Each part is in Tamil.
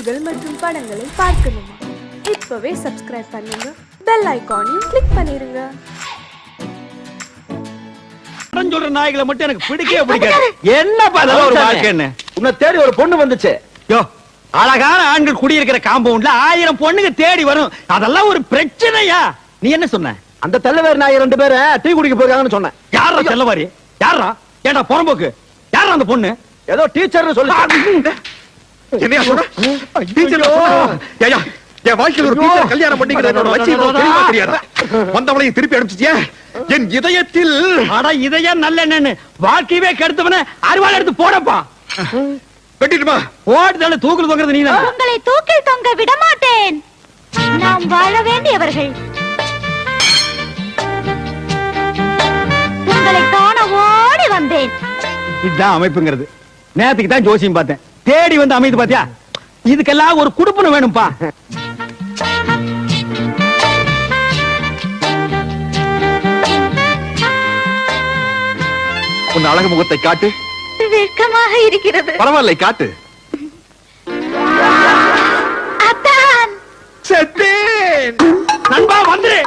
செய்திகள் மற்றும் படங்களை பார்க்கணுமா? இப்பவே சப்ஸ்கிரைப் பண்ணுங்க. பெல் ஐகானையும் கிளிக் பண்ணிருங்க. சொல்ற நாய்களை மட்டும் எனக்கு பிடிக்கவே பிடிக்காது. என்ன அதெல்லாம் ஒரு வாழ்க்கைன்னு? உன்னை தேடி ஒரு பொண்ணு வந்துச்சு. யோ அழகான ஆண்கள் குடியிருக்கிற காம்பவுண்ட்ல ஆயிரம் பொண்ணுங்க தேடி வரும். அதெல்லாம் ஒரு பிரச்சனையா? நீ என்ன சொன்ன? அந்த தெல்லவேர் நாய் ரெண்டு பேரை டீ குடிக்க போயிருக்காங்கன்னு சொன்னேன். யாரா செல்லவாரி யாரா ஏண்டா புறம்போக்கு? யாரா அந்த பொண்ணு? ஏதோ டீச்சர்னு சொல்லி என்னையா சொல்ற? டீச்சர் ஏயா என் வாழ்க்கையில ஒரு டீச்சர் கல்யாணம் பண்ணிக்கிறது என்னோட உனக்கு தெரியுமா தெரியாதா? வந்தவளையும் திருப்பி அனுப்பிச்சிட்டியா? என் இதயத்தில் அட இதையா நல்ல வாழ்க்கையவே கெடுத்தவன அறுவாள் எடுத்து போடப்பா. வெட்டிட்டுமா? ஓடுதல தூக்குல தொங்குறது நீ உங்களை தூக்கில் தொங்க விட மாட்டேன் நாம் வாழ வேண்டியவர்கள். உங்களை காண ஓடி வந்தேன். இதுதான் அமைப்புங்கிறது. நேத்துக்கு தான் ஜோசியம் பார்த்தேன். தேடி வந்து அமைது பாத்தியா? இதுக்கெல்லாம் ஒரு குடுப்பனம் வேணும்பா. உன் அழகு முகத்தை காட்டு. வெட்கமாக இருக்கிறது. பரவாயில்லை காட்டு. செத்தேன். நண்பா வந்துரு.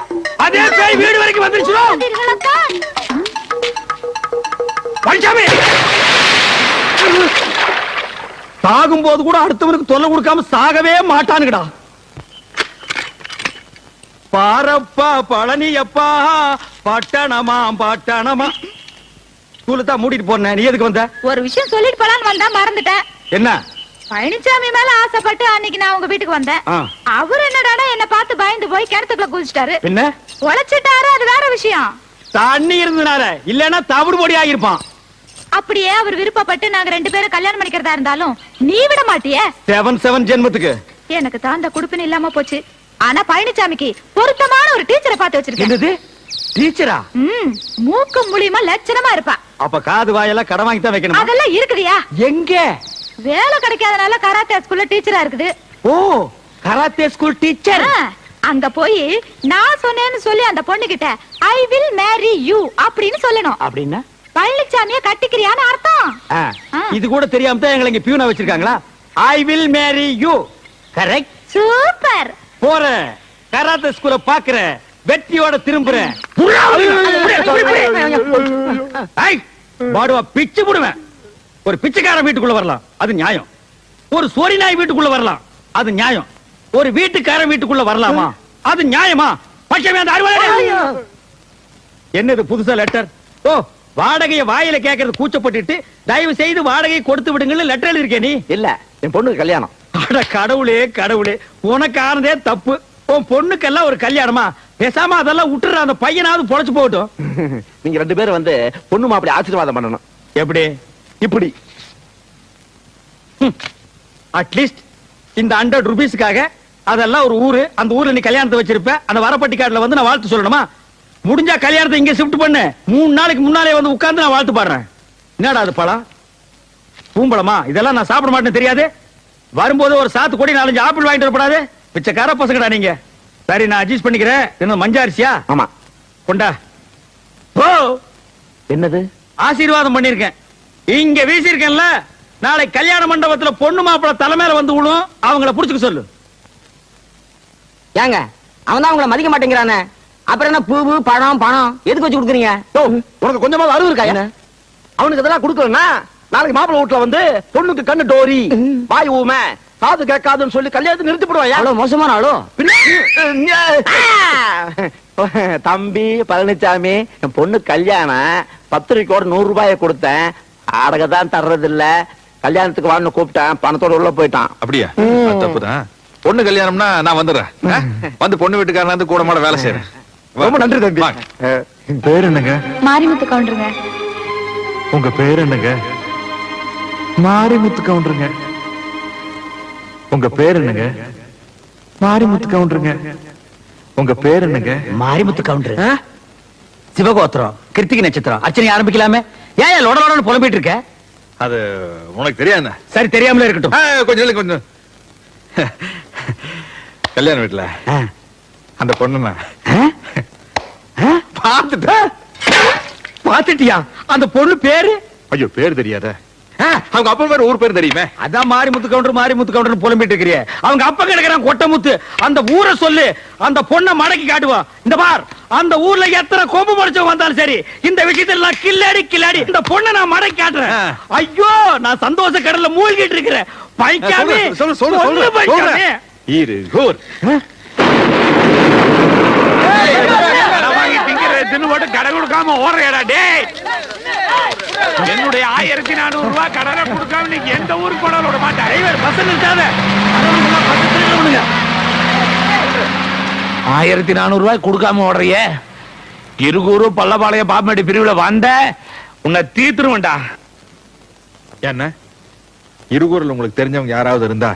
அதே பேய் வீடு வரைக்கும் வந்துருச்சு பழனிசாமி சாகும் போது கூட அடுத்தவனுக்கு தொல்லை கொடுக்காம சாகவே மாட்டானுங்கடா. பாரப்பா பழனியப்பா பட்டணமா பட்டணமா. ஸ்கூலுக்கு மூடிட்டு போனேன் நீ எதுக்கு வந்த? ஒரு விஷயம் சொல்லிட்டு போலான்னு வந்தா மறந்துட்டேன். என்ன? பழனிசாமி மேல ஆசைப்பட்டு அன்னைக்கு நான் உங்க வீட்டுக்கு வந்தேன். அவர் என்னடானா என்ன பார்த்து பயந்து போய் கிணத்துக்குள்ள குதிச்சிட்டாரு. என்ன உழைச்சிட்டாரு அது வேற விஷயம். தண்ணி இருந்தனால இல்லன்னா தவிடு பொடி ஆகிருப்பான் அப்படியே அவர் விருப்பப்பட்டு நாங்க ரெண்டு பேரும் கல்யாணம் பண்ணிக்கிறதா இருந்தாலும் நீ விட மாட்டியே? செவன் செவன் ஜென்மத்துக்கு. எனக்கு தான் அந்த குடுப்பின இல்லாம போச்சு. ஆனா பழனிசாமிக்கு பொருத்தமான ஒரு டீச்சரை பார்த்து வச்சிருக்கேன். என்னது? டீச்சரா ம் மூக்கு மூலியமா லட்சணமா இருப்பா. அப்ப காது வாயெல்லாம் கடன் வாங்கி தான் வைக்கணும்? அதெல்லாம் இருக்குதியா? எங்க? வேலை கிடைக்காதனால கராத்தே ஸ்கூல்ல டீச்சரா இருக்குது. ஓ கராத்தே ஸ்கூல் டீச்சர் ஆ, அங்க போய் நான் சொன்னேன்னு சொல்லி அந்த பொண்ணு கிட்ட ஐ வில் மேரி யூ அப்படின்னு சொல்லணும். அப்படின்னா? பழனிசாமிய கட்டிக்கிறியான்னு அர்த்தம். இது கூட தெரியாம தான் எங்களை இங்க பியூனா வச்சிருக்காங்களா? I will marry you correct super. போறேன். கராத்தே ஸ்கூல பாக்குறேன். வெற்றியோட திரும்புறேன். பாடுவா பிச்சு புடுவேன். ஒரு பிச்சைக்காரன் வீட்டுக்குள்ள வரலாம். அது நியாயம். ஒரு சோரி நாய் வீட்டுக்குள்ள வரலாம். அது நியாயம். ஒரு வீட்டுக்காரன் வீட்டுக்குள்ள வரலாமா? அது நியாயமா? பச்சை அந்த என்னது புதுசா லெட்டர் ஓ வாடகைய வாயில கேக்குறது கூச்சப்பட்டுட்டு தயவு செய்து வாடகை கொடுத்து விடுங்கன்னு லெட்டர் எழுதிருக்கே நீ? இல்ல என் பொண்ணுக்கு கல்யாணம். அட கடவுளே கடவுளே. உனக்கு ஆனதே தப்பு. உன் பொண்ணுக்கெல்லாம் ஒரு கல்யாணமா? பேசாம அதெல்லாம் விட்டுற அந்த பையனாவது பொழைச்சு போகட்டும். நீங்க ரெண்டு பேரும் வந்து பொண்ணு மாப்பிளை ஆசீர்வாதம் பண்ணணும். எப்படி? இப்படி. அட்லீஸ்ட் இந்த ஹண்ட்ரட் ருபீஸ்க்காக அதெல்லாம் ஒரு ஊரு அந்த ஊர்ல நீ கல்யாணத்தை வச்சிருப்ப அந்த வரப்பட்டி கார்டுல வந்து நான் வாழ்த்து சொல்லணுமா? முடிஞ்சா கல்யாணத்தை இங்க ஷிஃப்ட் பண்ணு. மூணு நாளைக்கு முன்னாலே வந்து உட்கார்ந்து நான் வாழ்த்து பாடுறேன். என்னடா அது பழம்? பூம்பழமா? இதெல்லாம் நான் சாப்பிட மாட்டேன்னு தெரியாது. வரும்போது ஒரு சாத்து கொடி நாலஞ்சு ஆப்பிள் வாங்கிட்டு வரப்படாது பிச்சைக்கார பசங்கடா நீங்க. சரி நான் அட்ஜஸ்ட் பண்ணிக்கிறேன். என்ன மஞ்சாரிசியா? ஆமா. கொண்டா. ஓ என்னது? ஆசீர்வாதம் பண்ணிருக்கேன் இங்க வீசிருக்கேன்ல நாளை கல்யாண மண்டபத்துல பொண்ணு மாப்பிள தலைமையில வந்து விழும். அவங்கள புடிச்சுக்க சொல்லு. ஏங்க அவன் தான் உங்களை மதிக்க மாட்டேங்கிறானே. அப்புறம் என்ன பூவு பழம் பணம்? எதுக்கு வச்சு கொடுக்குறீங்க? ஓ உனக்கு கொஞ்சமாவது அறிவு இருக்கா அவனுக்கு இதெல்லாம் கொடுக்கலன்னா நாளைக்கு மாப்பிள்ளை வீட்டுல வந்து பொண்ணுக்கு கண்ணு டோரி வாய் ஊமை காது கேட்காதுன்னு சொல்லி கல்யாணத்தை நிறுத்தி போடுவாயா அவ்வளவு மோசமான ஆளோ? தம்பி பழனிசாமி என் பொண்ணு கல்யாணம் பத்திரிக்கையோட நூறு ரூபாயை கொடுத்தேன். அடக தான் தர்றது இல்ல கல்யாணத்துக்கு வான்னு கூப்பிட்டேன். பணத்தோட உள்ள போயிட்டான். அப்படியா? தப்புதான். பொண்ணு கல்யாணம்னா நான் வந்துடுறேன்? வந்து பொண்ணு வீட்டுக்காரன் வந்து கூட மாட வேலை செய்யறேன். ரொம்ப நன்றி தம்பி. பேர் என்னங்க? மாரிமுத்து கவுண்டருங்க. உங்க பேர் என்னங்க? மாரிமுத்து கவுண்டருங்க. உங்க பேர் என்னங்க? மாரிமுத்து கவுண்டருங்க. உங்க பேர் என்னங்க? மாரிமுத்து கவுண்டர். சிவகோத்திரம் கிருத்திகை நட்சத்திரம். அர்ச்சனை ஆரம்பிக்கலாமே? ஏன் லொட லொடன்னு புலம்பிட்டு இருக்க? அது உனக்கு தெரியாது சரி தெரியாமலே இருக்கட்டும். கொஞ்சம் இல்லை, கொஞ்சம். கல்யாண வீட்டுல. அந்த பொண்ணு? பார்த்துட்டா பாத்துட்டியா அந்த பொண்ணு பேரு ஐயோ பேர் தெரியாத அவங்க அப்பா பேர் ஊர் பேர் தெரியுமே அதான் மாரிமுத்து கவுண்டர் மாரிமுத்து கவுண்டர் புலம்பிட்டு இருக்கிறிய அவங்க அப்பா கிடக்குறான் கொட்டமுத்து அந்த ஊரை சொல்லு அந்த பொண்ணை மடக்கி காட்டுவான் இந்த பார் அந்த ஊர்ல எத்தனை கொம்பு முடிச்சவங்க வந்தாலும் சரி இந்த விஷயத்துல நான் கில்லாடி கில்லாடி இந்த பொண்ணை நான் மடக்கி காட்டுறேன். ஐயோ நான் சந்தோஷ கடல்ல மூழ்கிட்டு இருக்கிறேன் பைக்காமி சொல்லு சொல்லு சொல்லு சொல்லு பைக்காமி இரு ஊர் தின்னு போட்டு கடை கொடுக்காம ஓடுறா டேய். என்னுடைய ஆயிரத்தி நானூறு ரூபாய் கடனை கொடுக்காம நீங்க எந்த ஊருக்கு போனாலும் விட மாட்டேன். டிரைவர் பஸ் நிறுத்தாத ஆயிரத்தி நானூறு ரூபாய் கொடுக்காம ஓடுறிய? இருகூரு பள்ளபாளையம் பாப்பமேடு பிரிவுல வந்த உன்னை தீத்துருவேன்டா. என்ன? இருகூர்ல உங்களுக்கு தெரிஞ்சவங்க யாராவது இருந்தா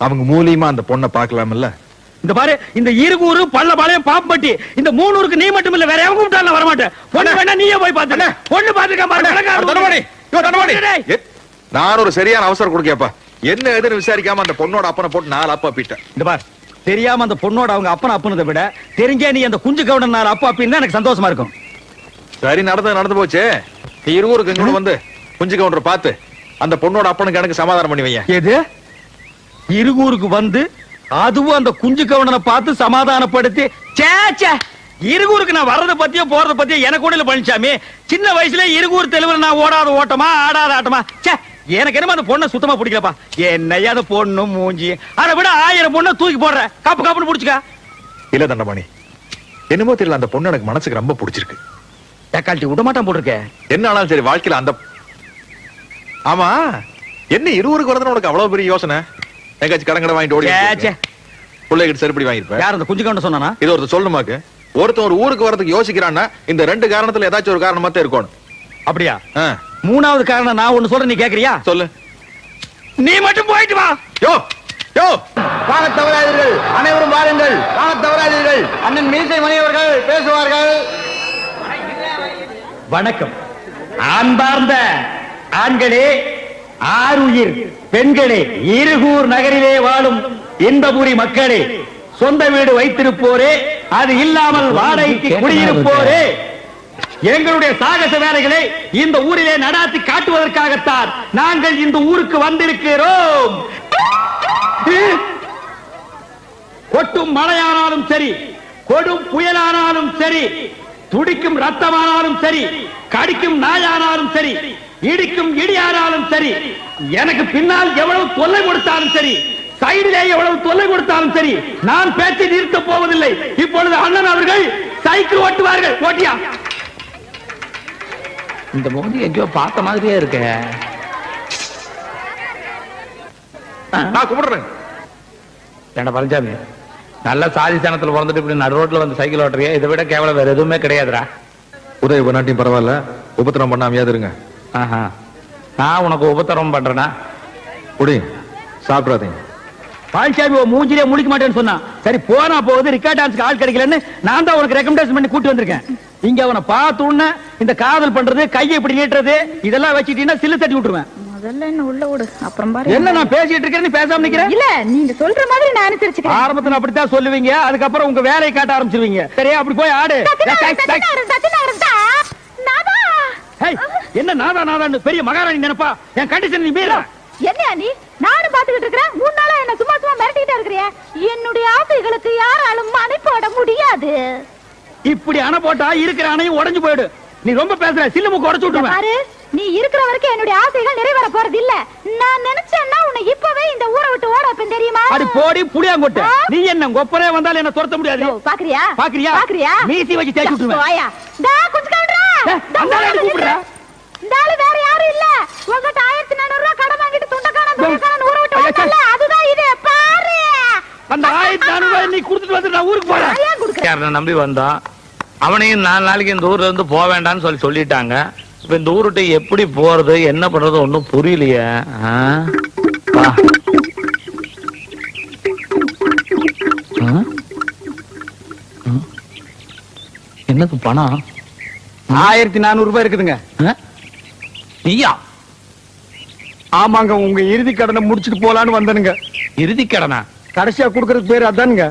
அவங்க மூலியமா அந்த பொண்ணை பார்க்கலாம்ல இந்த பாரு இந்த இருகூரு பள்ளபாளையம் பாம்பட்டி இந்த மூணூருக்கு நீ மட்டும் இல்ல வேற எவங்க கூப்பிட்டாலும் வர மாட்டேன் பொண்ணு வேணா நீயே போய் பாத்து பொண்ணு பாத்துக்க நான் ஒரு சரியான அவசரம் கொடுக்கப்பா என்ன எதுன்னு விசாரிக்காம அந்த பொண்ணோட அப்பனை போட்டு நாலு அப்பா பீட்டேன் இந்த பார் தெரியாம அந்த பொண்ணோட அவங்க அப்பன் அப்புனதை விட தெரிஞ்சே நீ அந்த குஞ்சு கவுடன் நாள் அப்பா அப்படின்னு எனக்கு சந்தோஷமா இருக்கும். சரி நடந்து நடந்து போச்சு. நீ இருவருக்கு இங்க வந்து குஞ்சு கவுண்டர் பார்த்து அந்த பொண்ணோட அப்பனுக்கு எனக்கு சமாதானம் பண்ணி வையேன். எது? இருகூருக்கு வந்து அதுவும் அந்த குஞ்சு கவுண்டனை பார்த்து சமாதானப்படுத்தி சே சே இருகூருக்கு நான் வர்றத பத்தியோ போறத பத்தியோ எனக்கு கூட பழனிசாமி சின்ன வயசுல இருகூர் தெளிவுல நான் ஓடாத ஓட்டமா ஆடாத ஆட்டமா. சே எனக்கு என்னமோ அந்த பொண்ணை சுத்தமா பிடிக்கலப்பா. என்னையா அந்த பொண்ணு மூஞ்சி. அதை விட ஆயிரம் பொண்ணை தூக்கி போடுற. காப்பு காப்புன்னு பிடிச்சுக்க. இல்ல தண்டபாணி. என்னமோ தெரியல அந்த பொண்ணு எனக்கு மனசுக்கு ரொம்ப பிடிச்சிருக்கு. தக்காளி விட மாட்டான் போட்டிருக்க. என்ன ஆனாலும் சரி வாழ்க்கையில அந்த ஆமா என்ன இருவருக்கு வரதுன்னு உனக்கு அவ்வளவு பெரிய யோசனை? எங்காச்சும் கடங்கடை வாங்கிட்டு ஓடி. பிள்ளைகிட்ட செருப்படி வாங்கிருப்பேன் யார் அந்த குஞ்சு கவுண்டன் சொன்னானா? இது ஒருத்தர் சொல்லணுமாக்கு? ஒருத்தன் ஒரு ஊருக்கு வரதுக்கு யோசிக்கிறான்னா இந்த ரெண்டு காரணத்துல ஏதாச்சும் ஒரு காரணமா தான் இருக்கணும். அப்படியா? மூணாவது காரணம் நான் ஒண்ணு சொல்றேன் நீ கேக்குறியா? சொல்லு. நீ மட்டும் போயிட்டு வா. யோ யோ. வாங்க தவறாதீர்கள். அனைவரும் வாருங்கள். வாங்க தவறாதீர்கள். அண்ணன் மீசை மணி அவர்கள் பேசுவார்கள். வணக்கம். அன்பார்ந்த ஆண்களே ஆறுயிர் பெண்களே இருகூர் நகரிலே வாழும் இன்பபுரி மக்களே சொந்த வீடு வைத்திருப்போரே அது இல்லாமல் வாடகைக்கு குடியிருப்போரே. எங்களுடைய சாகச வேலைகளை இந்த ஊரிலே நடாத்தி காட்டுவதற்காகத்தான் நாங்கள் இந்த ஊருக்கு வந்திருக்கிறோம். கொட்டும் மழையானாலும் சரி கொடும் புயலானாலும் சரி துடிக்கும் ரத்தமானாலும் சரி கடிக்கும் நாயானாலும் சரி இடிக்கும் இடியானாலும் சரி எனக்கு பின்னால் எவ்வளவு தொல்லை கொடுத்தாலும் சரி சைடிலே எவ்வளவு தொல்லை கொடுத்தாலும் சரி நான் பேச்சை நிறுத்தப் போவதில்லை. இப்பொழுது அண்ணன் அவர்கள் சைக்கிள் ஓட்டுவார்கள். ஓட்டியா? இந்த மோதி எங்கேயோ பார்த்த மாதிரியே இருக்க. நான் கும்பிடுறேன். ஏண்டா பழனிசாமி நல்ல சாதி சனத்துல பிறந்துட்டு இப்படி நடு ரோட்ல வந்து சைக்கிள் ஓட்டுறிய? இதை விட கேவலம் வேற எதுவுமே கிடையாதுடா. உதவி பண்ணாட்டியும் பரவாயில்ல. உபத்திரம் பண்ணாமையாவது இருங்க. ஆஹா. நான் உனக்கு உபத்திரம் பண்றேனா? குடி சாப்பிடாதீங்க. உன் மூஞ்சிலே முழிக்க மாட்டேன்னு சொன்னான். சரி போனா போகுது ரிக்கார்ட் டான்ஸ்க்கு ஆள் கிடைக்கலன்னு நான் தான் உனக்கு ரெக்கமெண்டேஷன் பண்ணி கூட்டி வந்திருக்கேன். இங்க அவனை பார்த்த உடனே இந்த காதல் பண்றது கையை இப்படி நீட்டுறது இதெல்லாம் வச்சுட்டீங்கன்னா சில்லு தட்டி விட்டுருவேன். முதல்ல என்ன உள்ள விடு அப்புறம் பாரு. என்ன நான் பேசிட்டு இருக்கேன் நீ பேசாம நிக்கிற? இல்ல நீங்க சொல்ற மாதிரி நான் அனுசரிச்சுக்கிறேன். ஆரம்பத்துல அப்படித்தான் சொல்லுவீங்க அதுக்கப்புறம் உங்க வேலையை காட்ட ஆரம்பிச்சிருவீங்க. சரியா அப்படி போய் ஆடு. என்ன நாதா நாதான்னு பெரிய மகாராணி நினைப்பா? என் கண்டிஷன் நீ மீற. என்னையா நீ? நானும் பாத்துக்கிட்டு இருக்கிறேன். மூணு நாளா என்ன சும்மா சும்மா மிரட்டிக்கிட்டே இருக்கிறிய. என்னுடைய ஆசைகளுக்கு யாராலும் போட முடியாது. இப்படி அணை போட்டா இருக்கிற அணையும் உடைஞ்சு போயிடு. நீ ரொம்ப பேசுற சில்லு முக்கு உடைச்சு விட்டுருவேன். பாரு நீ இருக்கிற வரைக்கும் என்னுடைய ஆசைகள் நிறைவேற போறது இல்ல. நான் நினைச்சேன்னா உன்னை இப்பவே இந்த ஊரை விட்டு ஓட வைப்பேன் தெரியுமா? அடி போடி புளியாங்கொட்டு? நீ என்ன கொப்பரே வந்தாலும் என்ன துரத்த முடியாது? பாக்குறியா? பாக்குறியா? பாக்குறியா? மீசி வச்சு தேய்ச்சு விட்டுருவேன். டா கொஞ்சம் கவுண்டரா. அடி கூப்பிடுறா. இந்த ஆளு வேற யாரும் இல்ல. உங்ககிட்ட ஆயிரத்தி நானூறு ரூபாய் கடன் வாங்கிட்டு துண்டக்கான துண்டக்கான ஊரை விட்டு ஐயா, ஓட்டல அதுதான் இது. பாரு. அந்த ஆயிரத்தி நானூறு ரூபாய் நீ கொடுத்துட்டு வந்து நான் ஊருக்கு போறேன். நம்பி வந்தான். அவனையும் நாலு நாளைக்கு இந்த ஊர்ல இருந்து போக வேண்டாம்னு சொல்லி சொல்லிட்டாங்க. இப்ப இந்த ஊருட்டு எப்படி போறது என்ன பண்றது ஒண்ணும் புரியலையே? என்னது பணம்? ஆயிரத்தி நானூறு ரூபாய் இருக்குதுங்க? நீயா? ஆமாங்க உங்க இறுதி கடனை முடிச்சிட்டு போலான்னு வந்தனுங்க. இறுதி கடனா? கடைசியா குடுக்கறது பேரு அதானுங்க.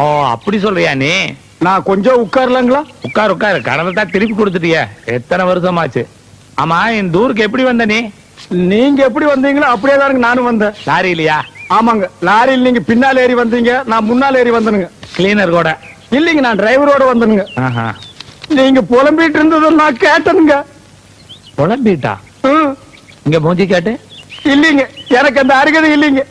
ஓ அப்படி சொல்றியா நீ? நான் கொஞ்சம் உட்காரலாங்களா? உட்கார் உட்கார். கடனை தான் திருப்பி கொடுத்துட்டிய. எத்தனை வருஷமாச்சு? ஆமா இந்த ஊருக்கு எப்படி வந்த நீ? நீங்க எப்படி வந்தீங்களோ அப்படியே தானுங்க நானும் வந்தேன். லாரி இல்லையா? ஆமாங்க லாரியில் நீங்க பின்னால் ஏறி வந்தீங்க நான் முன்னால் ஏறி வந்தனுங்க. கிளீனர் கூட. இல்லைங்க நான் டிரைவரோட வந்தனுங்க. நீங்க புலம்பிட்டு இருந்ததை நான் கேட்டனுங்க. புலம்பிட்டா? ம். இங்க மூஞ்சி காட்டு. இல்லைங்க. எனக்கு அந்த அருகதை இல்லைங்க.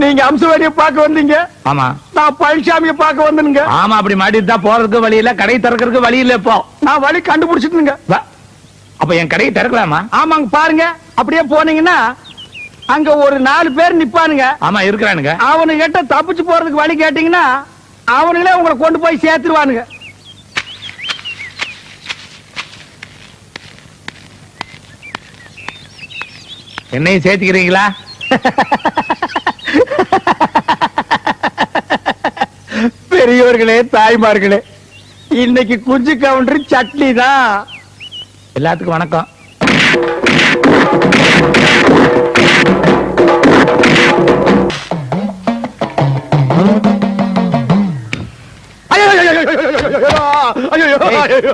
நீங்க அம்சவாடியை பார்க்க வந்தீங்க. ஆமா. நான் பழனிசாமியை பார்க்க வந்தனுங்க. ஆமா அப்படி மாட்டிட்டு தான் போறதுக்கு வழி இல்ல கடை திறக்கிறதுக்கு வழி இல்ல இப்போ. நான் வழி கண்டுபிடிச்சிட்டுங்க. அப்ப என் கடையை திறக்கலாமா? ஆமாங்க பாருங்க. அப்படியே போனீங்கன்னா அங்க ஒரு நாலு பேர் நிப்பானுங்க. ஆமா இருக்கிறானுங்க. அவனு கிட்ட தப்பிச்சு போறதுக்கு வழி கேட்டீங்கன்னா அவனுங்களே உங்களை கொண்டு போய் சேர்த்துருவானுங்க. என்னையும் சேர்த்துக்கிறீங்களா? பெரியவர்களே தாய்மார்களே இன்னைக்கு குஞ்சு கவுண்டர் சட்னி தான். எல்லாத்துக்கும் வணக்கம்.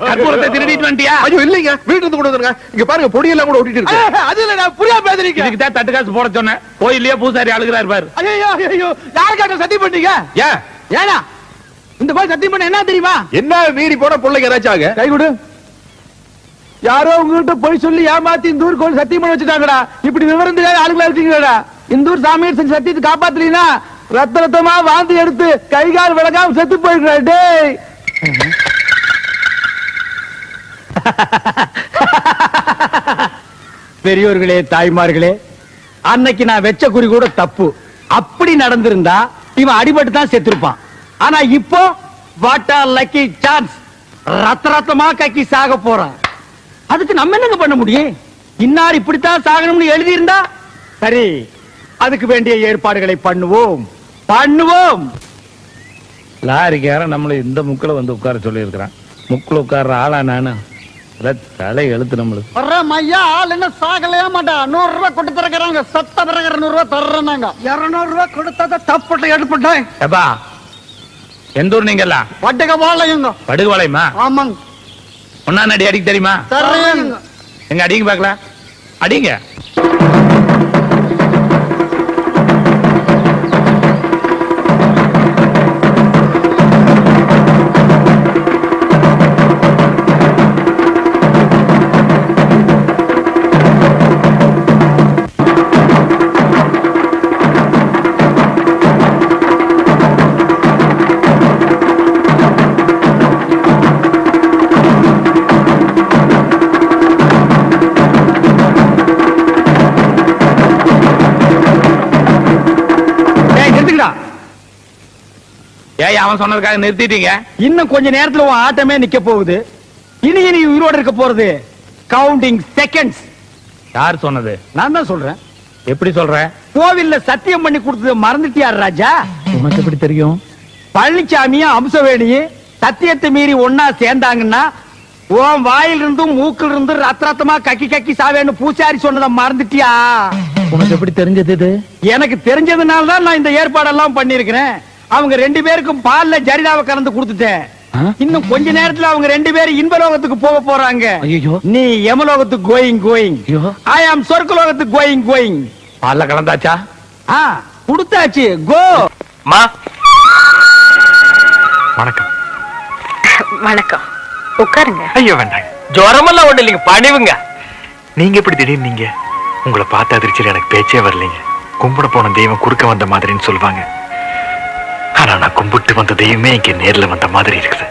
கற்பூரத்தை திருடிட்டு வந்துட்டியா? ஐயோ இல்லைங்க. வீட்டு இருந்து கொண்டு வந்துருங்க இங்க பாருங்க பொடியெல்லாம் கூட ஒட்டிட்டு இருக்கு. அது இல்ல நான் புரியா பேசுறீங்க. இதுக்கு தான் தட்டு காசு போட சொன்னேன். பூசாரி அழுகிறாரு பாரு. ஐயோ ஐயோ யார் கேட்ட சத்தியம் பண்ணீங்க ஏன்? ஏனா இந்த மாதிரி சத்தியம் பண்ண என்ன தெரியுமா? என்ன மீறி போன பிள்ளைங்க ஏதாச்சும் ஆக? கை கொடு. யாரோ உங்ககிட்ட போய் சொல்லி ஏமாத்தி இந்த ஊர் கோயில் சத்தியம் பண்ண வச்சுட்டாங்கடா. இப்படி விவரம் தெரியாத ஆளுங்களா இருக்கீங்கடா இந்த ஊர் சாமியார் செஞ்ச சத்தியத்தை காப்பாத்தலீனா ரத்த ரத்தமா வாந்தி எடுத்து கை கால் விளக்காம செத்து போயிருக்கா டேய். பெரியோர்களே தாய்மார்களே அன்னைக்கு நான் வெச்ச குறி கூட தப்பு. அப்படி நடந்திருந்தா இவன் அடிபட்டு தான் செத்துருப்பான். ஆனா இப்போ வாட்டா லக்கி சான்ஸ் ரத்த ரத்தமா கக்கி சாக போறான். அதுக்கு நம்ம என்னங்க பண்ண முடியும்? இன்னார் இப்படித்தான் சாகணும்னு எழுதியிருந்தா? சரி அதுக்கு வேண்டிய ஏற்பாடுகளை பண்ணுவோம். பண்ணுவோம். லாரிக்காரன் நம்மள இந்த முக்குல வந்து உட்கார சொல்லி இருக்கிறான் முக்குல உட்கார்ற ஆளா நானு? தலை எழுத்து நம்மளுக்கு. ஐயா ஆள் என்ன சாகலையா மாட்டா. நூறு ரூபாய் கொடுத்து தரக்குறாங்க சத்த பிறகு நூறு ரூபாய் தர்றாங்க இருநூறு ரூபாய் கொடுத்தத தப்புட்டு எடுப்பட்டேன் எப்பா எந்த ஊர் நீங்க எல்லாம் வட்டக வாழையுங்க படுகுவாளையமா? ஆமாங்க. ஒன்னா நடி அடிக்க தெரியுமா? தர்றேங்க. எங்க அடிங்க பாக்கலாம் அடிங்க. அவன் சொன்னதுக்காக நிறுத்திட்டீங்க. இன்னும் கொஞ்ச நேரத்துல உன் ஆட்டமே நிக்க போகுது. இனி இனி உயிரோட இருக்க போறது கவுண்டிங் செகண்ட்ஸ் யார் சொன்னது? நான் தான் சொல்றேன். எப்படி சொல்ற? கோவில்ல சத்தியம் பண்ணி கொடுத்தது மறந்துட்டியார் ராஜா? உனக்கு எப்படி தெரியும்? பழனிசாமியும் அம்சவேணியும் சத்தியத்தை மீறி ஒன்னா சேர்ந்தாங்கன்னா உன் வாயில இருந்தும் மூக்கில் இருந்து ரத்த ரத்தமா கக்கி கக்கி சாவேன்னு பூசாரி சொன்னதை மறந்துட்டியா? உனக்கு எப்படி தெரிஞ்சது இது? எனக்கு தெரிஞ்சதுனால தான் நான் இந்த ஏற்பாடெல்லாம் பண்ணிருக்கிறேன் அவங்க ரெண்டு பேருக்கும் பால்ல ஜரிதாவை கலந்து கொடுத்துட்டேன்? இன்னும் கொஞ்ச நேரத்துல அவங்க ரெண்டு பேரும் இன்பலோகத்துக்கு போக போறாங்க. ஐயோ நீ யமலோகத்துக்கு கோயிங் கோயிங். ஐ ஆம் சொர்க்கலோகத்துக்கு கோயிங் கோயிங். பால்ல கலந்தாச்சா? ஆ கொடுத்தாச்சு. கோ. மா. வணக்கம். வணக்கம். உட்காருங்க. ஐயோ வேண்டாங்க. ஜுரமெல்லாம் ஒண்ணு இல்லைங்க. பணிவுங்க. நீங்க எப்படி திடீர்னு நீங்க? உங்களை பார்த்த அதிர்ச்சியில் எனக்கு பேச்சே வரலைங்க. கும்பிட போன தெய்வம் குறுக்க வந்த மாதிரின்னு சொல்லுவாங்க. ஆனா நான் கும்பிட்டு வந்த தெய்வமே இங்க நேர்ல வந்த மாதிரி இருக்குது.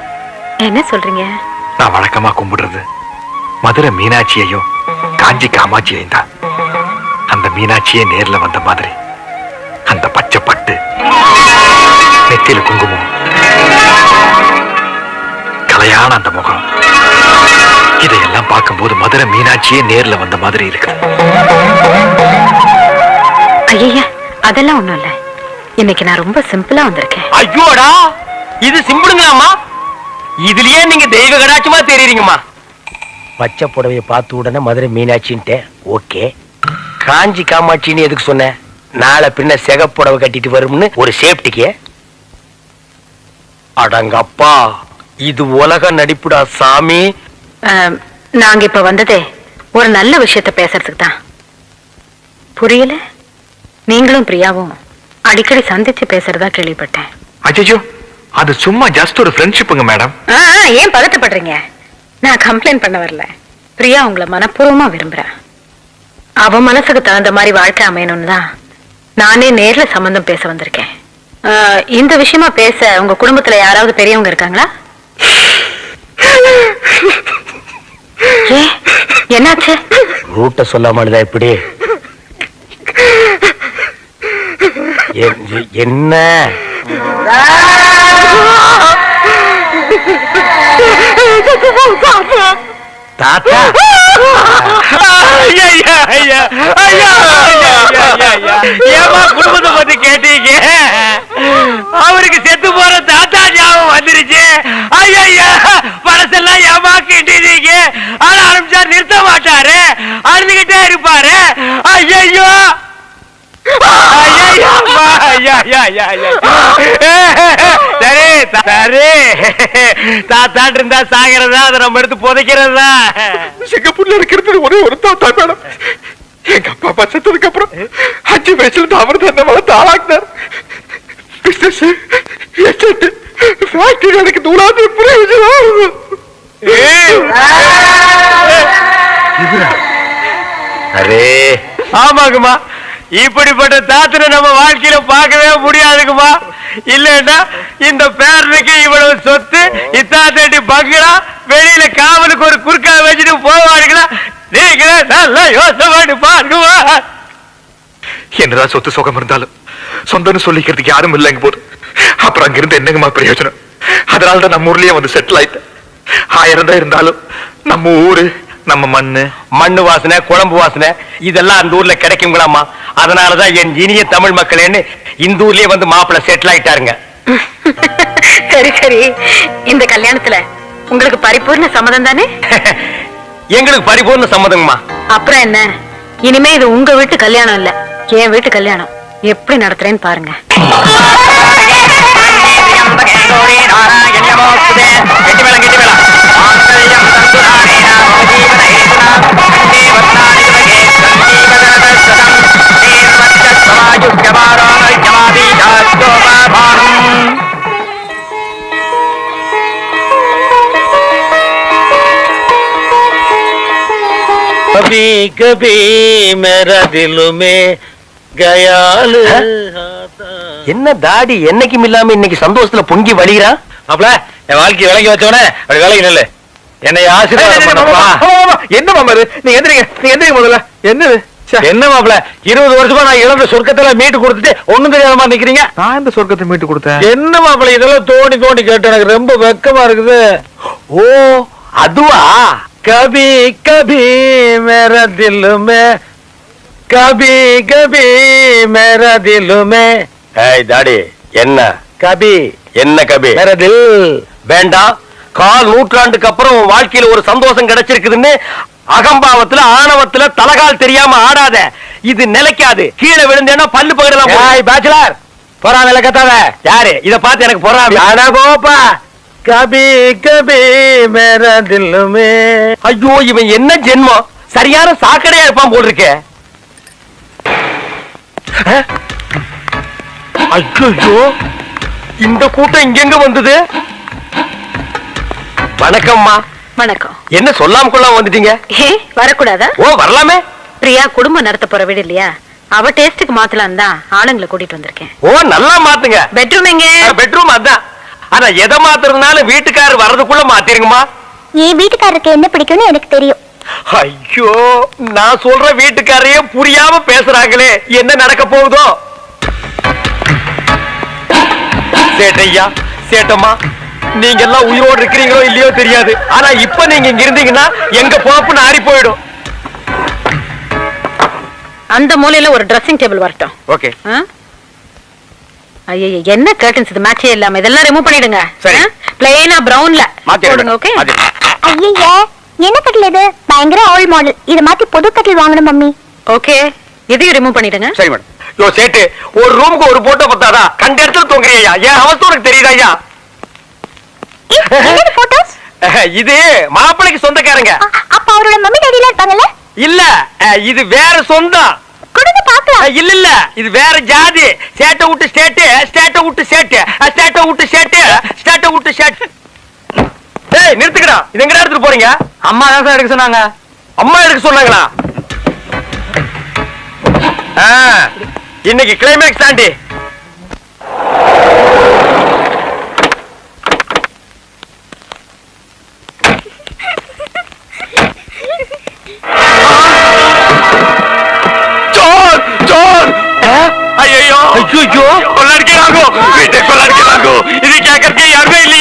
என்ன சொல்றீங்க? நான் வழக்கமா கும்பிடுறது மதுரை மீனாட்சியையும் காஞ்சி காமாட்சியையும் தான். அந்த மீனாட்சியே நேர்ல வந்த மாதிரி. அந்த பச்சை பட்டு நெத்தியில குங்குமம் கலையான அந்த முகம். இதையெல்லாம் பார்க்கும்போது மதுரை மீனாட்சியே நேர்ல வந்த மாதிரி இருக்கு ஐயா அதெல்லாம் ஒண்ணும் இல்ல. இன்னைக்கு நான் ரொம்ப சிம்பிளா வந்திருக்கேன். ஐயோடா இது சிம்பிளுங்களாம்மா? இதுலயே நீங்க தெய்வ கடாட்சமா தெரியுறீங்கம்மா பச்சை புடவைய பார்த்த உடனே மதுரை மீனாட்சின்ட்டு ஓகே. காஞ்சி காமாட்சின்னு எதுக்கு சொன்ன? நாளை பின்ன சிகப்புடவை கட்டிட்டு வரும்னு ஒரு சேஃப்டிக்கு. அடங்கப்பா இது உலக நடிப்புடா சாமி. நாங்க இப்ப வந்ததே ஒரு நல்ல விஷயத்த பேசுறதுக்கு தான் புரியல? நீங்களும் பிரியாவும். அடிக்கடி சந்திச்சு பேசுறதா கேள்விப்பட்டேன். அஜயோ அது சும்மா ஜஸ்ட் ஒரு ஃப்ரெண்ட்ஷிப்புங்க மேடம் ஏன் பதட்டப்படுறீங்க? நான் கம்ப்ளைண்ட் பண்ண வரல. பிரியா உங்களை மனப்பூர்வமா விரும்புறா. அவ மனசுக்கு தகுந்த மாதிரி வாழ்க்கை அமையணும்னு தான் நானே நேர்ல சம்பந்தம் பேச வந்திருக்கேன். இந்த விஷயமா பேச உங்க குடும்பத்துல யாராவது பெரியவங்க இருக்காங்களா? என்னாச்சு? ரூட்ட சொல்லாமலுதா இப்படி? என்ன? தாத்தா? ஏமா குடும்பத்தை பத்தி கேட்டீங்க? அவருக்கு செத்து போற தாத்தா ஞாபகம் வந்துருச்சு. ஐயா பழசெல்லாம் ஏமா கேட்டீங்க ஆனா ஆரம்பிச்சா நிறுத்த மாட்டாரு. அழுதுகிட்டே இருப்பாரு. ஐயோ சரி சரி தாத்தாட்டு இருந்தா சாகிறதா அதை நம்ம எடுத்து புதைக்கிறதா சிங்கப்பூர்ல இருக்கிறது ஒரே ஒரு தாத்தா மேடம் எங்க அப்பா அப்பா செத்ததுக்கு அப்புறம் அஞ்சு வயசுல அவர் தான் வளர்த்து ஆளாக்குனார் பிசினஸ் எஸ்டேட் ஃபேக்டரி எனக்கு நூலாவது பிரயோஜனம் அரே ஆமாங்கம்மா. இப்படிப்பட்ட தாத்தனை நம்ம வாழ்க்கையில பார்க்கவே முடியாதுக்குமா இல்லன்னா இந்த பேரனுக்கு இவ்வளவு சொத்து இத்தாத்தடி பங்களா வெளியில காவலுக்கு ஒரு குறுக்கா வச்சுட்டு போவாருங்களா நீங்களே நல்லா யோசனை பண்ணி பாருங்கம்மா. என்னதான் சொத்து சுகம் இருந்தாலும் சொந்தம்னு சொல்லிக்கிறதுக்கு யாரும் இல்லைங்க போது அப்புறம் அங்கிருந்து என்னங்கம்மா பிரயோஜனம்? அதனால தான் நம்ம ஊர்லயே வந்து செட்டில் ஆயிட்டேன். ஆயிரம் தான் இருந்தாலும் நம்ம ஊரு நம்ம மண்ணு மண்ணு வாசனை குழம்பு வாசனை இதெல்லாம் அந்த ஊர்ல கிடைக்குங்களாமா அதனாலதான் என் இனிய தமிழ் மக்களேன்னு இந்த ஊர்லயே வந்து மாப்பிள்ளை செட்டில் ஆயிட்டாருங்க. சரி சரி. இந்த கல்யாணத்துல உங்களுக்கு பரிபூர்ண சம்மதம் தானே? எங்களுக்கு பரிபூர்ண சம்மதங்கம்மா அப்புறம் என்ன? இனிமே இது உங்க வீட்டு கல்யாணம் இல்ல என் வீட்டு கல்யாணம். எப்படி நடத்துறேன்னு பாருங்க. என்ன தாடி என்னைக்கும் இல்லாம இன்னைக்கு சந்தோஷத்துல பொங்கி வழிகிறான் அப்பல என் வாழ்க்கை விலகி வச்சவனே அப்படி வேலைக்கு நல்ல. என்னை ஆசீர்வாதம் என்ன மாமாரு நீங்க எந்திரிங்க நீங்க எந்திரிங்க முதல்ல. என்னது? என்ன மாப்பிள இருபது வருஷமா நான் இழந்த சொர்க்கத்துல மீட்டு கொடுத்துட்டு ஒண்ணும் தெரியாதமா நிக்கிறீங்க? நான் இந்த சொர்க்கத்தை மீட்டு கொடுத்தேன்? என்ன மாப்பிள இதெல்லாம் தோண்டி தோண்டி கேட்டு எனக்கு ரொம்ப வெக்கமா இருக்குது. ஓ அதுவா? கபி கபி மேர தில் மே கபி கபி மேர தில் மே ஏய் தாடி என்ன? கபி. என்ன கபி? மேர தில் வேண்டாம். கால் நூற்றாண்டுக்கு அப்புறம் வாழ்க்கையில ஒரு சந்தோஷம் கிடைச்சிருக்குதுன்னு அகம்பாவத்துல ஆணவத்துல தலகால் தெரியாம ஆடாத. இது நிலைக்காது. கீழே விழுந்தேன்னா பல்லு பகடலாம் பேச்சுலர் பொறாம இலக்கத்தாவ யாரு? இத பார்த்து எனக்கு பொறாம அட கோப்பா கபி கபி மேர தில்லுமே. ஐயோ இவன் என்ன ஜென்மம்? சரியான சாக்கடையா இருப்பான் போல் இருக்கே ஐயோ இந்த கூட்டம் இங்கெங்க வந்தது? வணக்கம்மா. வணக்கம். என்ன சொல்லாம கொள்ளாம வந்துட்டீங்க? ஏ வரக்கூடாதா? ஓ வரலாமே. பிரியா குடும்பம் நடத்த போற வீடு இல்லையா? அவ டேஸ்டுக்கு மாத்தலாம் தான் ஆளுங்களை கூட்டிட்டு வந்திருக்கேன். ஓ நல்லா மாத்துங்க. பெட்ரூம் எங்க? பெட்ரூம் அதான். ஆனா எதை மாத்துறதுனால வீட்டுக்காரர் வர்றதுக்குள்ள மாத்திருங்கம்மா. என் வீட்டுக்காரருக்கு என்ன பிடிக்கும்னு எனக்கு தெரியும். ஐயோ நான் சொல்ற வீட்டுக்காரையே புரியாம பேசுறாங்களே என்ன நடக்க போகுதோ? சேட்டையா சேட்டம்மா நீங்க எல்லாம் உயிரோடு இருக்கிறீங்களோ இல்லையோ தெரியாது. ஆனா இப்ப நீங்க இங்க இருந்தீங்கன்னா எங்க போப்புன்னு ஆறி போயிடும். அந்த மூலையில ஒரு ட்ரெஸ்ஸிங் டேபிள் வரட்டும். ஓகே. ஐயோ என்ன கர்டன்ஸ் இது? மேட்சே இல்லாம. இதெல்லாம் ரிமூவ் பண்ணிடுங்க. சரி. பிளெயினா பிரவுன்ல போடுங்க ஓகே ஐயய்ய என்ன கட்டில் இது? பயங்கர ஓல்ட் மாடல் இத மாத்தி புது கட்டில் வாங்கணும் மம்மி. ஓகே இதையும் ரிமூவ் பண்ணிடுங்க. சரி மேடம் யோ சேட்டு ஒரு ரூமுக்கு ஒரு போட்டோ பத்தாதா கண்ட இடத்துல தூங்குறியா என் அவஸ்தை உனக்கு தெரியுதா ஐயா? என்னது போட்டோஸ் இது மாப்பிள்ளைக்கு சொந்தக்காரங்க. அப்ப அவரோட மம்மி டாடிலாம் இருப்பாங்கல்ல? இல்ல இது வேற சொந்தம். கொடுங்க பாக்கலாம் இல்ல இல்ல. இது வேற ஜாதி. சேட்டை விட்டு ஸ்டேட்டு ஸ்டேட்டை விட்டு சேட்டு ஸ்டேட்டை விட்டு சேட்டு ஸ்டேட்டை விட்டு ஸ்டேட் ஏய் நிறுத்துக்கடா. இது எங்கடா எடுத்துட்டு போறீங்க? அம்மா தான் சார் எடுக்க சொன்னாங்க. அம்மா எடுக்க சொன்னாங்களா? இன்னைக்கு கிளைமேக்ஸ் தாண்டி.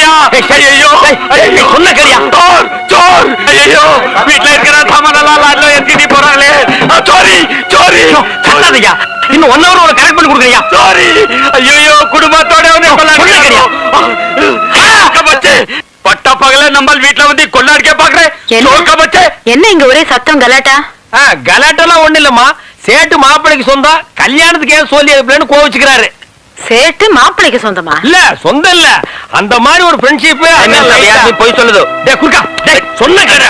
ஐயா ஐயோ சொன்ன கரியா? சோர் சோர் ஐயோ வீட்ல இருக்கிற சாமானெல்லாம் லாட்ல எத்திட்டு போறாங்களே. சோரி சோரி சொல்லாதயா இன்னும் ஒன் ஹவர் உனக்கு கரெக்ட் பண்ணி கொடுக்குறியா சோரி ஐயோ குடும்பத்தோட பட்ட பகல நம்ம வீட்டுல வந்து கொள்ளாடிக்க பாக்குறேன் என்ன? இங்க ஒரே சத்தம் கலாட்டா? கலாட்டெல்லாம் ஒண்ணு இல்லம்மா. சேட்டு மாப்பிளைக்கு சொந்தம் கல்யாணத்துக்கு ஏன் சொல்லி அதுன்னு கோவிச்சுக்கிறாரு. சேட்டு மாப்பிளைக்கு சொந்தமா? இல்ல சொந்தம் இல்ல. அந்த மாதிரி ஒரு ஃப்ரெண்ட்ஷிப் போய் சொல்லுது? டேய் குர்கா டேய் சொன்ன கேடா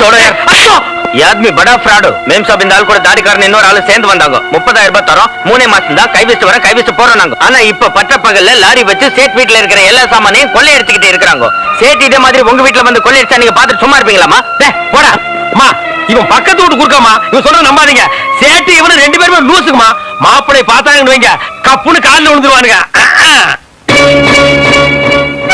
ஐயோ யாத்மி படா ஃப்ராடு. மேம் சாப் இந்த ஆள் கூட தாடிக்காரன் இன்னொரு ஆளு சேர்ந்து வந்தாங்க. முப்பதாயிரம் ரூபாய் தரோம். மூணே மாசம் தான் கைவச்சு வர கைவச்சு போறோம் நாங்க. ஆனா இப்ப பட்ட பகல்ல லாரி வச்சு சேட் வீட்டுல இருக்கிற எல்லா சாமானையும் கொள்ளை எடுத்துக்கிட்டு இருக்கிறாங்க. சேட் இதே மாதிரி உங்க வீட்டுல வந்து கொள்ளை அடிச்சா நீங்க பாத்துட்டு சும்மா இருப்பீங்களாமா டே போடா. மா இவன் பக்கத்து வீட்டு குடுக்காமா இவன் சொல்றது நம்பாதீங்க. சேட்டு இவனு ரெண்டு பேருமே லூசுக்குமா மாப்பிளை பார்த்தாங்கன்னு வைங்க. கப்புன்னு காலில் விழுந்துருவானுங்க.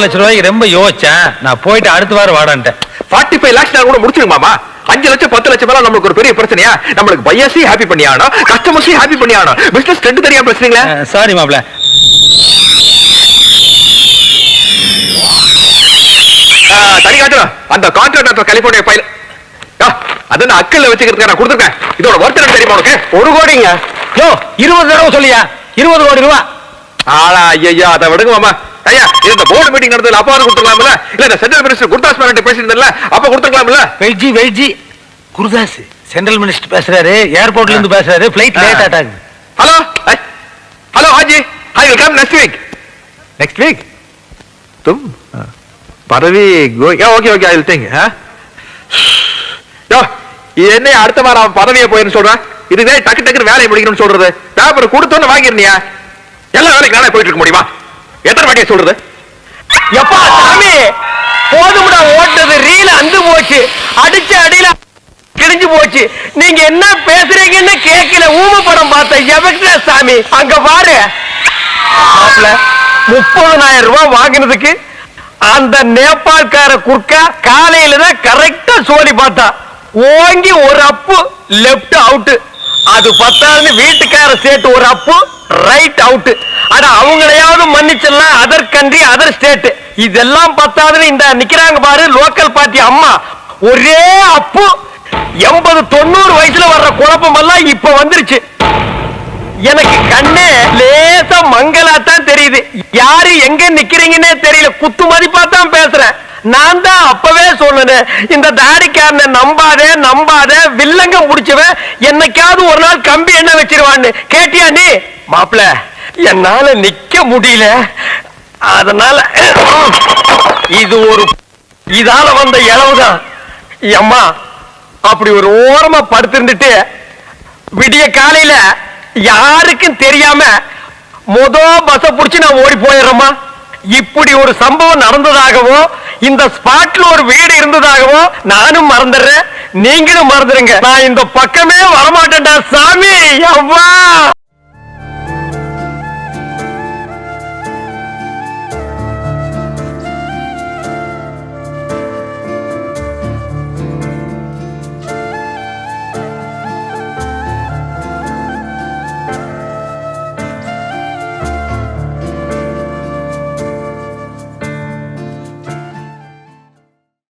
ஐம்பது லட்சம் ரூபாய்க்கு ரொம்ப யோசிச்சேன். நான் போயிட்டு அடுத்த வாரம் வாடான்ட்டேன். ஃபார்ட்டி ஃபைவ் லேக்ஸ் கூட முடிச்சிருங்க மாமா. அஞ்சு லட்சம் பத்து லட்சம் மேல நம்மளுக்கு ஒரு பெரிய பிரச்சனையா? நம்மளுக்கு பையர்ஸையும் ஹாப்பி பண்ணி ஆகணும் கஸ்டமர்ஸையும் ஹாப்பி பண்ணி ஆகணும் பிசினஸ் ரெண்டு தனியா பேசுறீங்களா? சாரி மாப்ள தனி காட்டுறோம். அந்த கான்ட்ராக்டர் கலிபோர்னியா ஃபைல் அதான் அக்கல்ல வச்சுக்கிறதுக்கு நான் கொடுத்துருக்கேன். இதோட ஒர்த் என்ன தெரியுமா உனக்கு? ஒரு கோடிங்க. யோ இருபது தடவை சொல்லியா? இருபது கோடி ரூபா. ஆளா ஐயா அதை விடுங்க மாமா. ஐயா இந்த போர்டு மீட்டிங் நடந்ததுல அப்பாவது கொடுத்துக்கலாம்ல இல்ல இந்த சென்ட்ரல் மினிஸ்டர் குருதாஸ் மேனன் பேசியிருந்தல அப்ப கொடுத்துக்கலாம்ல வெயிட்ஜி வெயிட்ஜி குருதாஸ் சென்ட்ரல் மினிஸ்டர் பேசுறாரு ஏர்போர்ட்ல இருந்து பேசுறாரு ஃபிளைட் லேட் ஆட்டாங்க. Hello hello Haji I will next week next week தும். பரவி கோ யா okay okay I will think ஹ யோ என்ன அடுத்த வாரம் அவன் பதவியை போயிருன்னு சொல்றான் இதுவே டக்கு டக்குன்னு வேலையை முடிக்கணும்னு சொல்றது. பேப்பர் கொடுத்தோன்னு வாங்கிருந்தியா எல்லா வேலைக்கு நானே போயிட்டு இருக்க முடியுமா? எத்தனை வாட்டியை சொல்றது? எப்பா சாமி போதும்டா ஓட்டது ரீல அந்து போச்சு அடிச்ச அடியில கிழிஞ்சு போச்சு. நீங்க என்ன பேசுறீங்கன்னு கேட்கல ஊம படம் பார்த்த எவக்டா சாமி? அங்க பாரு. முப்பதனாயிரம் ரூபாய் வாங்கினதுக்கு அந்த நேபாள்கார குர்க்கா காலையில தான் கரெக்டா சோடி பார்த்தா. ஓங்கி ஒரு அப்பு லெப்ட் அவுட் அது பத்தாதுன்னு வீட்டுக்கார சேர்த்து ஒரு அப்பு ரைட் அவுட் ஆனா அவங்களையாவது மன்னிச்சிடலாம். அதர் கண்ட்ரி அதர் ஸ்டேட் இதெல்லாம் பத்தாதுன்னு இந்த நிக்கிறாங்க பாரு லோக்கல் பார்ட்டி அம்மா. ஒரே அப்பு. எண்பது தொண்ணூறு வயசுல வர்ற குழப்பம் எல்லாம் இப்ப வந்துருச்சு. எனக்கு கண்ணே லேசா மங்கலாத்தான் தெரியுது. யாரு எங்க நிக்கிறீங்கன்னே தெரியல. குத்து மதிப்பா தான் பேசுறேன். நான் தான் அப்பவே சொன்னேன் இந்த தாடிக்காரனை நம்பாதே நம்பாத வில்லங்க முடிச்சவன். என்னைக்காவது ஒரு நாள் கம்பி என்ன வச்சிருவான்னு. கேட்டியா நீ? மாப்பிள என்னால நிக்க முடியல. அதனால இது ஒரு இதால வந்த இளவுதான். அம்மா அப்படி ஒரு ஓரமா படுத்திருந்துட்டு விடிய காலையில யாருக்கும் தெரியாம மொத பச புடிச்சு நான் ஓடி போயிடுறேம்மா. இப்படி ஒரு சம்பவம் நடந்ததாகவோ இந்த ஸ்பாட்ல ஒரு வீடு இருந்ததாகவோ நானும் மறந்துடுறேன். நீங்களும் மறந்துடுங்க. நான் இந்த பக்கமே வரமாட்டேன்டா சாமி அவ்வா!